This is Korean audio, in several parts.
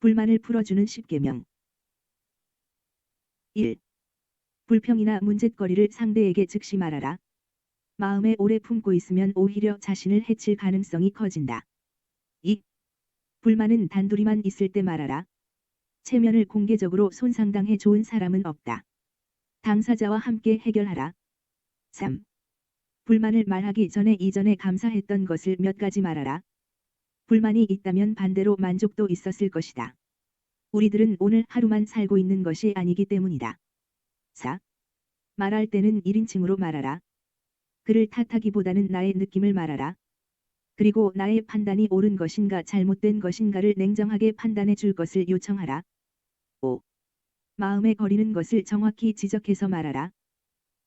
불만을 풀어주는 10계명 1. 불평이나 문제거리를 상대에게 즉시 말하라. 마음에 오래 품고 있으면 오히려 자신을 해칠 가능성이 커진다. 2. 불만은 단둘이만 있을 때 말하라. 체면을 공개적으로 손상당해 좋은 사람은 없다. 당사자와 함께 해결하라. 3. 불만을 말하기 전에 이전에 감사했던 것을 몇 가지 말하라. 불만이 있다면 반대로 만족도 있었을 것이다. 우리들은 오늘 하루만 살고 있는 것이 아니기 때문이다. 4. 말할 때는 1인칭으로 말하라. 그를 탓하기보다는 나의 느낌을 말하라. 그리고 나의 판단이 옳은 것인가 잘못된 것인가를 냉정하게 판단해 줄 것을 요청하라. 5. 마음에 거리는 것을 정확히 지적해서 말하라.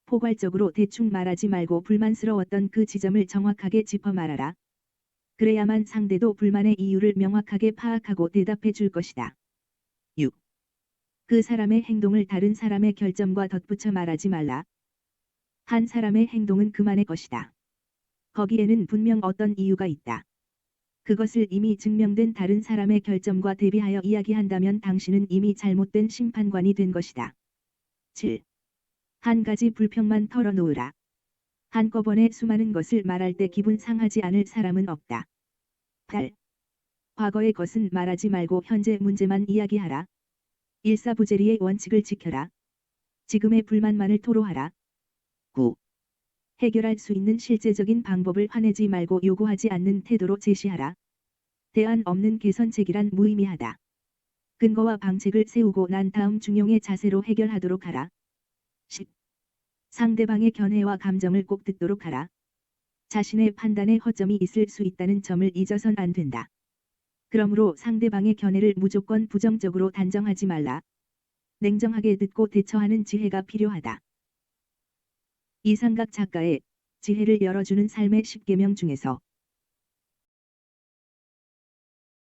포괄적으로 대충 말하지 말고 불만스러웠던 그 지점을 정확하게 짚어 말하라. 그래야만 상대도 불만의 이유를 명확하게 파악하고 대답해 줄 것이다. 6. 그 사람의 행동을 다른 사람의 결점과 덧붙여 말하지 말라. 한 사람의 행동은 그만의 것이다. 거기에는 분명 어떤 이유가 있다. 그것을 이미 증명된 다른 사람의 결점과 대비하여 이야기한다면 당신은 이미 잘못된 심판관이 된 것이다. 7. 한 가지 불평만 털어놓으라. 한꺼번에 수많은 것을 말할 때 기분 상하지 않을 사람은 없다. 8. 과거의 것은 말하지 말고 현재 문제만 이야기하라. 일사부재리의 원칙을 지켜라. 지금의 불만만을 토로하라. 9. 해결할 수 있는 실제적인 방법을 화내지 말고 요구하지 않는 태도로 제시하라. 대안 없는 개선책이란 무의미하다. 근거와 방책을 세우고 난 다음 중용의 자세로 해결하도록 하라. 10. 상대방의 견해와 감정을 꼭 듣도록 하라. 자신의 판단에 허점이 있을 수 있다는 점을 잊어선 안 된다. 그러므로 상대방의 견해를 무조건 부정적으로 단정하지 말라. 냉정하게 듣고 대처하는 지혜가 필요하다. 이상각 작가의 지혜를 열어주는 삶의 10계명 중에서